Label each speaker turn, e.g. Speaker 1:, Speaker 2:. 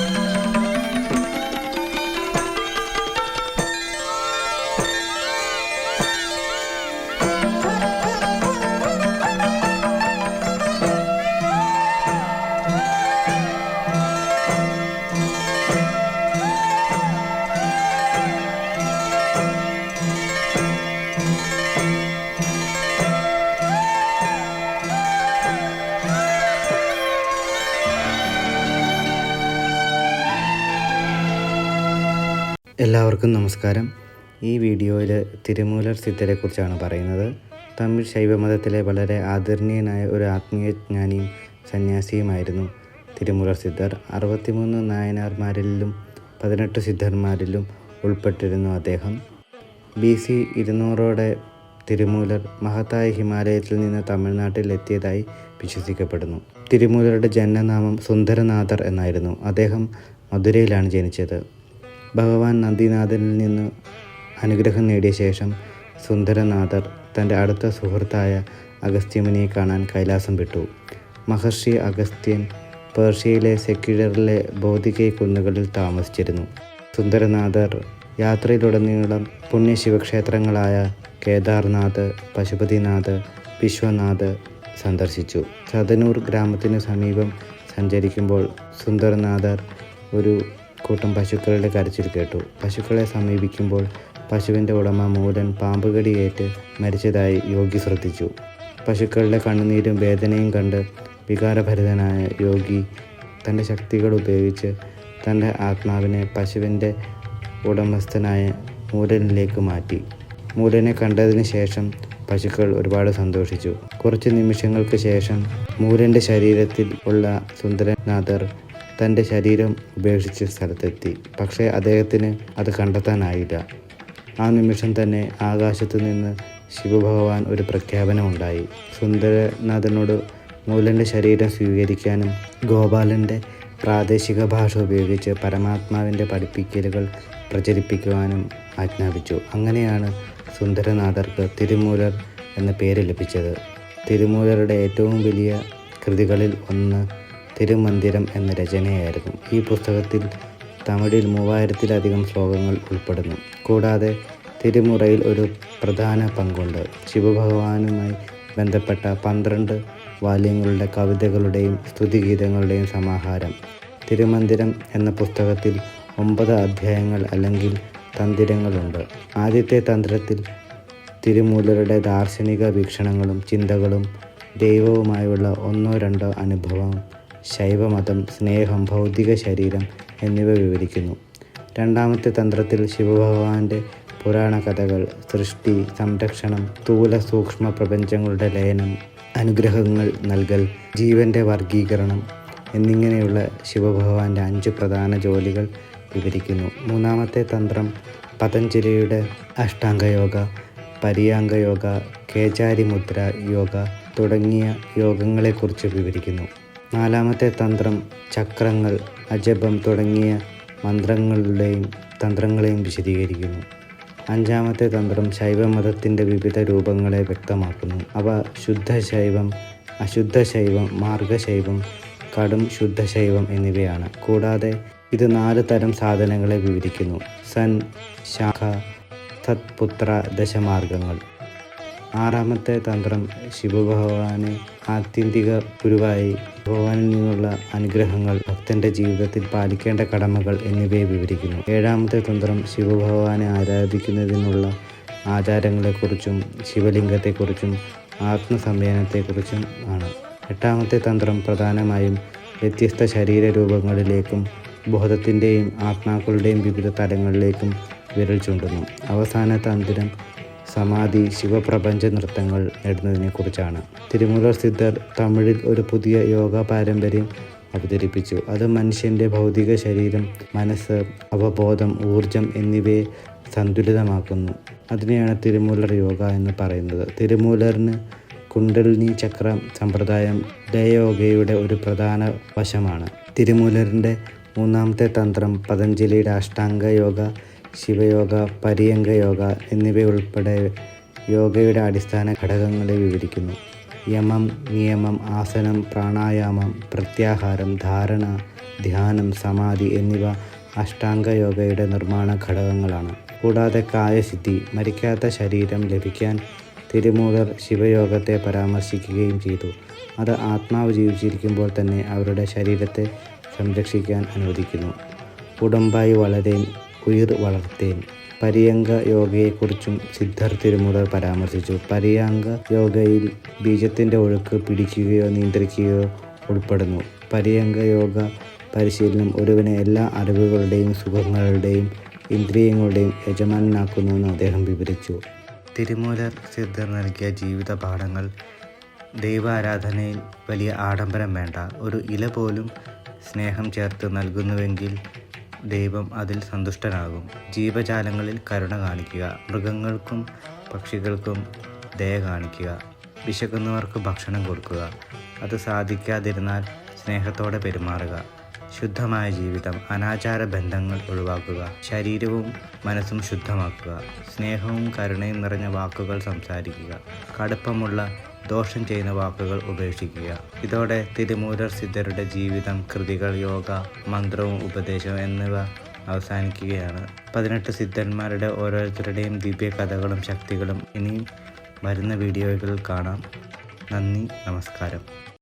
Speaker 1: Thank you. എല്ലാവർക്കും നമസ്കാരം. ഈ വീഡിയോയിൽ തിരുമൂലർ സിദ്ധരെക്കുറിച്ചാണ് പറയുന്നത്. തമിഴ് ശൈവമതത്തിലെ വളരെ ആദരണീയനായ ഒരു ആത്മീയജ്ഞാനിയും സന്യാസിയുമായിരുന്നു തിരുമൂലർ സിദ്ധർ. അറുപത്തിമൂന്ന് നായനാർമാരിലും പതിനെട്ട് സിദ്ധന്മാരിലും ഉൾപ്പെട്ടിരുന്നു അദ്ദേഹം. ബി സി ഇരുന്നൂറോടെ തിരുമൂലർ മഹത്തായ ഹിമാലയത്തിൽ നിന്ന് തമിഴ്നാട്ടിൽ എത്തിയതായി വിശ്വസിക്കപ്പെടുന്നു. തിരുമൂലരുടെ ജന്മനാമം സുന്ദരനാഥർ എന്നായിരുന്നു. അദ്ദേഹം മധുരയിലാണ് ജനിച്ചത്. ഭഗവാൻ നന്ദിനാഥനിൽ നിന്ന് അനുഗ്രഹം നേടിയ ശേഷം സുന്ദരനാഥർ തന്റെ അടുത്ത സുഹൃത്തായ അഗസ്ത്യമുനിയെ കാണാൻ കൈലാസം വിട്ടു. മഹർഷി അഗസ്ത്യൻ പേർഷ്യയിലെ സെക്യുലറിലെ ബോധികൈ കുന്നുകളിൽ താമസിച്ചിരുന്നു. സുന്ദരനാഥർ യാത്രയിലുടനീളം പുണ്യശിവക്ഷേത്രങ്ങളായ കേദാർനാഥ് പശുപതിനാഥ് വിശ്വനാഥ് സന്ദർശിച്ചു. ചതനൂർ ഗ്രാമത്തിനു സമീപം സഞ്ചരിക്കുമ്പോൾ സുന്ദരനാഥർ ഒരു കൂട്ടം പശുക്കളുടെ കരച്ചിൽ കേട്ടു. പശുക്കളെ സമീപിക്കുമ്പോൾ പശുവിന്റെ ഉടമ മൂലൻ പാമ്പുകടിയേറ്റ് മരിച്ചതായി യോഗി ശ്രദ്ധിച്ചു. പശുക്കളുടെ കണ്ണുനീരും വേദനയും കണ്ട് വികാരഭരിതനായ യോഗി തന്റെ ശക്തികൾ ഉപയോഗിച്ച് തന്റെ ആത്മാവിനെ പശുവിന്റെ ഉടമസ്ഥനായ മൂലനിലേക്ക് മാറ്റി. മൂലനെ കണ്ടതിന് ശേഷം പശുക്കൾ ഒരുപാട് സന്തോഷിച്ചു. കുറച്ച് നിമിഷങ്ങൾക്ക് ശേഷം മൂലന്റെ ശരീരത്തിൽ ഉള്ള സുന്ദരനാഥർ തന്റെ ശരീരം ഉപേക്ഷിച്ച് സ്ഥലത്തെത്തി. പക്ഷേ അദ്ദേഹത്തിന് അത് കണ്ടെത്താനായില്ല. ആ നിമിഷം തന്നെ ആകാശത്തു നിന്ന് ശിവഭഗവാൻ ഒരു പ്രഖ്യാപനമുണ്ടായി. സുന്ദരനാഥനോട് മൂലന്റെ ശരീരം സ്വീകരിക്കാനും ഗോപാലന്റെ പ്രാദേശിക ഭാഷ ഉപയോഗിച്ച് പരമാത്മാവിന്റെ പഠിപ്പിക്കലുകൾ പ്രചരിപ്പിക്കുവാനും ആജ്ഞാപിച്ചു. അങ്ങനെയാണ് സുന്ദരനാഥർക്ക് തിരുമൂലർ എന്ന പേര് ലഭിച്ചത്. തിരുമൂലരുടെ ഏറ്റവും വലിയ കൃതികളിൽ ഒന്ന് തിരുമന്ദിരം എന്ന രചനയായിരുന്നു. ഈ പുസ്തകത്തിൽ തമിഴിൽ മൂവായിരത്തിലധികം ശ്ലോകങ്ങൾ ഉൾപ്പെടുന്നു. കൂടാതെ തിരുമുറയിൽ ഒരു പ്രധാന പങ്കുണ്ട്. ശിവഭഗവാനുമായി ബന്ധപ്പെട്ട പന്ത്രണ്ട് വാല്യങ്ങളുടെ കവിതകളുടെയും സ്തുതിഗീതങ്ങളുടെയും സമാഹാരം. തിരുമന്ദിരം എന്ന പുസ്തകത്തിൽ ഒമ്പത് അധ്യായങ്ങൾ അല്ലെങ്കിൽ തന്തിരങ്ങളുണ്ട്. ആദ്യത്തെ തന്ത്രത്തിൽ തിരുമൂലരുടെ ദാർശനിക വീക്ഷണങ്ങളും ചിന്തകളും ദൈവവുമായുള്ള ഒന്നോ രണ്ടോ അനുഭവം ശൈവമതം സ്നേഹം ഭൗതിക ശരീരം എന്നിവ വിവരിക്കുന്നു. രണ്ടാമത്തെ തന്ത്രത്തിൽ ശിവഭഗവാന്റെ പുരാണ കഥകൾ സൃഷ്ടി സംരക്ഷണം സ്ഥൂല സൂക്ഷ്മ പ്രപഞ്ചങ്ങളുടെ ലയനം അനുഗ്രഹങ്ങൾ നൽകൽ ജീവന്റെ വർഗീകരണം എന്നിങ്ങനെയുള്ള ശിവഭഗവാന്റെ അഞ്ച് പ്രധാന ജോലികൾ വിവരിക്കുന്നു. മൂന്നാമത്തെ തന്ത്രം പതഞ്ജലിയുടെ അഷ്ടാംഗയോഗ പരിയാംഗ യോഗ കേചാരി മുദ്ര യോഗ തുടങ്ങിയ യോഗങ്ങളെക്കുറിച്ച് വിവരിക്കുന്നു. നാലാമത്തെ തന്ത്രം ചക്രങ്ങൾ അജപം തുടങ്ങിയ മന്ത്രങ്ങളുടെയും തന്ത്രങ്ങളെയും വിശദീകരിക്കുന്നു. അഞ്ചാമത്തെ തന്ത്രം ശൈവമതത്തിന്റെ വിവിധ രൂപങ്ങളെ വ്യക്തമാക്കുന്നു. അവ ശുദ്ധശൈവം അശുദ്ധശൈവം മാർഗശൈവം കടും ശുദ്ധശൈവം എന്നിവയാണ്. കൂടാതെ ഇത് നാല് തരം സാധനങ്ങളെ വിവരിക്കുന്നു. സൻ ശാഖ തത്പുത്ര ദശമാർഗങ്ങൾ. ആറാമത്തെ തന്ത്രം ശിവഭഗവാനെ ആത്യന്തിക ഗുരുവായി ഭഗവാനിൽ നിന്നുള്ള അനുഗ്രഹങ്ങൾ ഭക്തന്റെ ജീവിതത്തിൽ പാലിക്കേണ്ട കടമകൾ എന്നിവയെ വിവരിക്കുന്നു. ഏഴാമത്തെ തന്ത്രം ശിവഭഗവാനെ ആരാധിക്കുന്നതിനുള്ള ആചാരങ്ങളെക്കുറിച്ചും ശിവലിംഗത്തെക്കുറിച്ചും ആത്മസംയനത്തെക്കുറിച്ചും ആണ്. എട്ടാമത്തെ തന്ത്രം പ്രധാനമായും വ്യത്യസ്ത ശരീരരൂപങ്ങളിലേക്കും ബോധത്തിന്റെയും ആത്മാക്കളുടെയും വിവിധ തലങ്ങളിലേക്കും വിരൽ ചൂണ്ടുന്നു. അവസാന തന്ത്രം സമാധി ശിവപ്രപഞ്ച നൃത്തങ്ങൾ നേടുന്നതിനെക്കുറിച്ചാണ്. തിരുമൂലർ സിദ്ധർ തമിഴിൽ ഒരു പുതിയ യോഗ പാരമ്പര്യം അവതരിപ്പിച്ചു. അത് മനുഷ്യന്റെ ഭൗതിക ശരീരം മനസ്സ് അവബോധം ഊർജം എന്നിവയെ സന്തുലിതമാക്കുന്നു. അതിനെയാണ് തിരുമൂലർ യോഗ എന്ന് പറയുന്നത്. തിരുമൂലറിന് കുണ്ടലിനി ചക്ര സമ്പ്രദായം ലയയോഗയുടെ ഒരു പ്രധാന വശമാണ്. തിരുമൂലറിന്റെ മൂന്നാമത്തെ തന്ത്രം പതഞ്ജലിയുടെ അഷ്ടാംഗ യോഗ ശിവയോഗ പര്യങ്ക യോഗ എന്നിവയുൾപ്പെടെ യോഗയുടെ അടിസ്ഥാന ഘടകങ്ങളെ വിവരിക്കുന്നു. യമം നിയമം ആസനം പ്രാണായാമം പ്രത്യാഹാരം ധാരണ ധ്യാനം സമാധി എന്നിവ അഷ്ടാംഗ യോഗയുടെ നിർമ്മാണ ഘടകങ്ങളാണ്. കൂടാതെ കായസിദ്ധി മരിക്കാത്ത ശരീരം ലഭിക്കാൻ തിരുമൂലർ ശിവയോഗത്തെ പരാമർശിക്കുകയും ചെയ്തു. അത് ആത്മാവ് ജീവിച്ചിരിക്കുമ്പോൾ തന്നെ അവരുടെ ശരീരത്തെ സംരക്ഷിക്കാൻ അനുവദിക്കുന്നു. ഉടമ്പായി വളരേൻ ഉയിർ വളർത്തേൻ. പര്യങ്ക യോഗയെക്കുറിച്ചും സിദ്ധർ തിരുമുറ പരാമർശിച്ചു. പര്യങ്ക യോഗയിൽ ബീജത്തിന്റെ ഒഴുക്ക് പിടിക്കുകയോ നിയന്ത്രിക്കുകയോ ഉൾപ്പെടുന്നു. പര്യങ്ക യോഗ പരിശീലനം ഒരുവനെ എല്ലാ അറിവുകളുടെയും സുഖങ്ങളുടെയും ഇന്ദ്രിയങ്ങളുടെയും യജമാനാക്കുന്നുവെന്ന് അദ്ദേഹം വിവരിച്ചു. തിരുമൂലർ സിദ്ധർ നൽകിയ ജീവിത പാഠങ്ങൾ ദൈവാരാധനയിൽ വലിയ ആഡംബരം വേണ്ട. ഒരു ഇല പോലും സ്നേഹം ചേർത്ത് നൽകുന്നുവെങ്കിൽ ദൈവം അതിൽ സന്തുഷ്ടനാകും. ജീവജാലങ്ങളിൽ കരുണ കാണിക്കുക. മൃഗങ്ങൾക്കും പക്ഷികൾക്കും ദയ കാണിക്കുക. വിശക്കുന്നവർക്ക് ഭക്ഷണം കൊടുക്കുക. അത് സാധിക്കാതിരുന്നാൽ സ്നേഹത്തോടെ പെരുമാറുക. ശുദ്ധമായ ജീവിതം അനാചാര ബന്ധങ്ങൾ ഒഴിവാക്കുക ശരീരവും മനസ്സും ശുദ്ധമാക്കുക സ്നേഹവും കരുണയും നിറഞ്ഞ വാക്കുകൾ സംസാരിക്കുക കടുപ്പമുള്ള ദോഷം ചെയ്യുന്ന വാക്കുകൾ ഉപേക്ഷിക്കുക. ഇതോടെ തിരുമൂലർ സിദ്ധരുടെ ജീവിതം കൃതികൾ യോഗ മന്ത്രവും ഉപദേശവും എന്നിവ അവസാനിക്കുകയാണ്. പതിനെട്ട് സിദ്ധന്മാരുടെ ഓരോരുത്തരുടെയും ദിവ്യ കഥകളും ശക്തികളും ഇനിയും വരുന്ന വീഡിയോകളിൽ കാണാം. നന്ദി നമസ്കാരം.